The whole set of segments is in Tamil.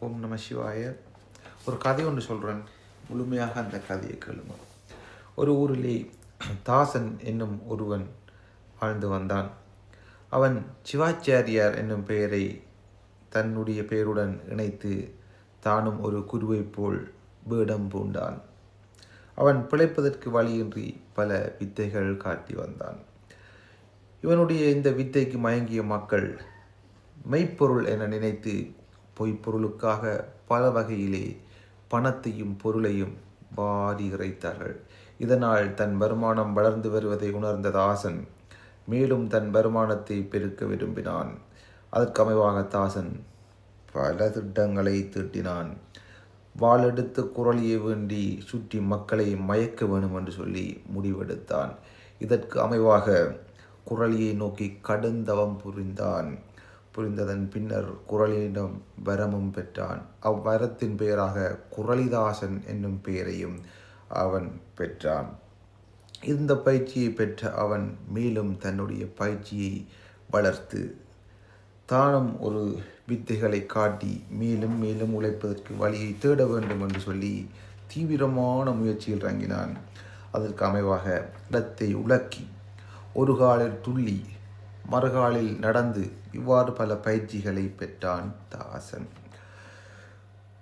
ஓம் நம சிவாய. ஒரு கதை ஒன்று சொல்கிறேன் முழுமையாக அந்த கதையை கேளுங்க. ஒரு ஊரிலே தாசன் என்னும் ஒருவன் வாழ்ந்து வந்தான். அவன் சிவாச்சாரியார் என்னும் பெயரை தன்னுடைய பெயருடன் இணைத்து தானும் ஒரு குருவைப் போல் வேடம் பூண்டான். அவன் பிழைப்பதற்கு வழியின்றி பல வித்தைகள் காட்டி வந்தான். இவனுடைய இந்த வித்தைக்கு மயங்கிய மக்கள் மெய்ப்பொருள் என நினைத்து பொய்ப்பொருளுக்காக பல வகையிலே பணத்தையும் பொருளையும் வாரி இறைத்தார்கள். இதனால் தன் வருமானம் வளர்ந்து வருவதை உணர்ந்த தாசன் மேலும் தன் வருமானத்தை பெருக்க விரும்பினான். அதற்கு அமைவாக தாசன் பல திட்டங்களை தீட்டினான். வாளெடுத்து குரலியை வேண்டி சுற்றி மக்களை மயக்க வேணும் என்று சொல்லி முடிவெடுத்தான். இதற்கு அமைவாக குரலியை நோக்கி கடுந்தவம் புரிந்தான். புரிந்ததன் பின்னர் குரலியிடம் வரமும் பெற்றான். அவ்வரத்தின் பெயராக குரளிதாசன் என்னும் பெயரையும் அவன் பெற்றான். இந்த பயிற்சியை பெற்ற அவன் மேலும் தன்னுடைய பயிற்சியை வளர்த்து தானும் ஒரு வித்தைகளை காட்டி மேலும் மேலும் உழைப்பதற்கு வழியை தேட வேண்டும் என்று சொல்லி தீவிரமான முயற்சியில் இறங்கினான். அதற்கு அமைவாக இடத்தை உலக்கி ஒரு காலில் துள்ளி மறுகாலில் நடந்து இவ்வாறு பல பயிற்சிகளை பெற்றான் தாசன்.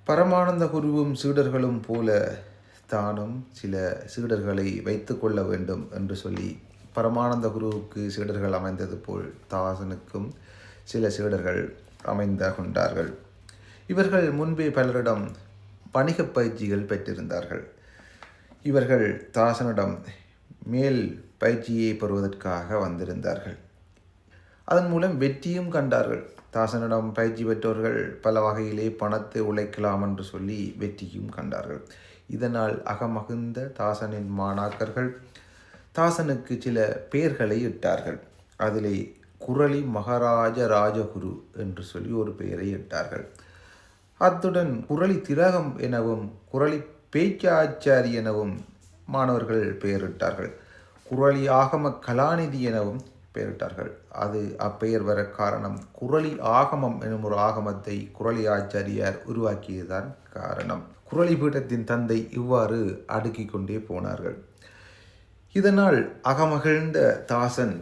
பரமானந்த குருவும் சீடர்களும் போல தானும் சில சீடர்களை வைத்து கொள்ள வேண்டும் என்று சொல்லி பரமானந்த குருவுக்கு சீடர்கள் அமைந்தது போல் தாசனுக்கும் சில சீடர்கள் அமைந்த கொண்டார்கள். இவர்கள் முன்பே பலரிடம் வணிக பயிற்சிகள் பெற்றிருந்தார்கள். இவர்கள் தாசனிடம் மேல் பயிற்சியை பெறுவதற்காக வந்திருந்தார்கள். அதன் மூலம் வெற்றியும் கண்டார்கள். தாசனிடம் பயிற்சி பெற்றவர்கள் பல வகையிலே பணத்தை உழைக்கலாம் என்று சொல்லி வெற்றியும் கண்டார்கள். இதனால் அகமகிழ்ந்த தாசனின் மாணாக்கர்கள் தாசனுக்கு சில பெயர்களை இட்டார்கள். அதிலே குரளி மகாராஜ ராஜகுரு என்று சொல்லி ஒரு பெயரை இட்டார்கள். அத்துடன் குரளி திலகம் எனவும் குரளி பேச்சாச்சாரி எனவும் மாணவர்கள் பெயரிட்டார்கள். குரளி ஆகம கலாநிதி எனவும் பெயரிட்டார்கள். அது அப்பெயர் வர காரணம் குரளி ஆகமம் எனும் ஒரு ஆகமத்தை குரலி ஆச்சாரியார் உருவாக்கியதுதான் காரணம். குரலி பீடத்தின் தந்தை இவ்வாறு அடுக்கிக் கொண்டே போனார்கள். இதனால் அகமகிழ்ந்த தாசன்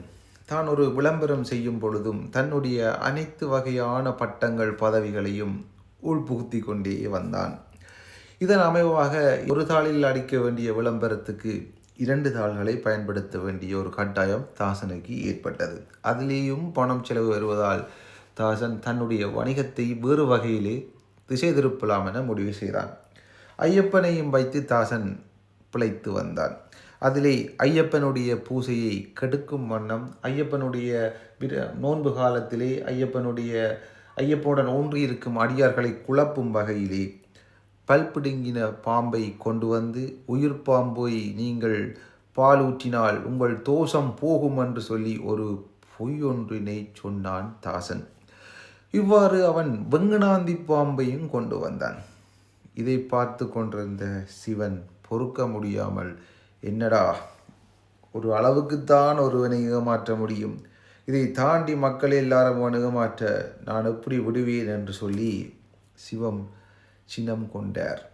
தான் ஒரு விளம்பரம் செய்யும் பொழுதும் தன்னுடைய அனைத்து வகையான பட்டங்கள் பதவிகளையும் உள்புகுத்தி கொண்டே வந்தான். இதன் அமைவாக ஒரு தாளில் அடிக்க வேண்டிய விளம்பரத்துக்கு இரண்டு தாள்களை பயன்படுத்த வேண்டிய ஒரு கட்டாயம் தாசனுக்கு ஏற்பட்டது. அதிலேயும் பணம் செலவு வருவதால் தாசன் தன்னுடைய வணிகத்தை வேறு வகையிலே திசை திருப்பலாம் என முடிவு செய்தான். ஐயப்பனையும் வைத்து தாசன் பிழைத்து வந்தான். அதிலே ஐயப்பனுடைய பூசையை கெடுக்கும் வண்ணம் ஐயப்பனுடைய நோன்பு காலத்திலே ஐயப்பனுடைய ஐயப்பனுடன் ஒன்றி இருக்கும் அடியார்களை குழப்பும் வகையிலே பல்பிடுங்கின பாம்பை கொண்டு வந்து உயிர் பாம்போய் நீங்கள் பால் ஊற்றினால் உங்கள் தோஷம் போகும் என்று சொல்லி ஒரு பொய்யொன்றினை சொன்னான் தாசன். இவ்வாறு அவன் வெங்கனாந்தி பாம்பையும் கொண்டு வந்தான். இதை பார்த்து கொண்டிருந்த சிவன் பொறுக்க முடியாமல் என்னடா ஒரு அளவுக்குத்தான் ஒருவனை ஏமாற்ற முடியும். இதை தாண்டி மக்கள் எல்லாரும் ஏமாற்ற நான் எப்படி விடுவேன்? என்று சொல்லி சிவம் சின்னம் கொண்டார்.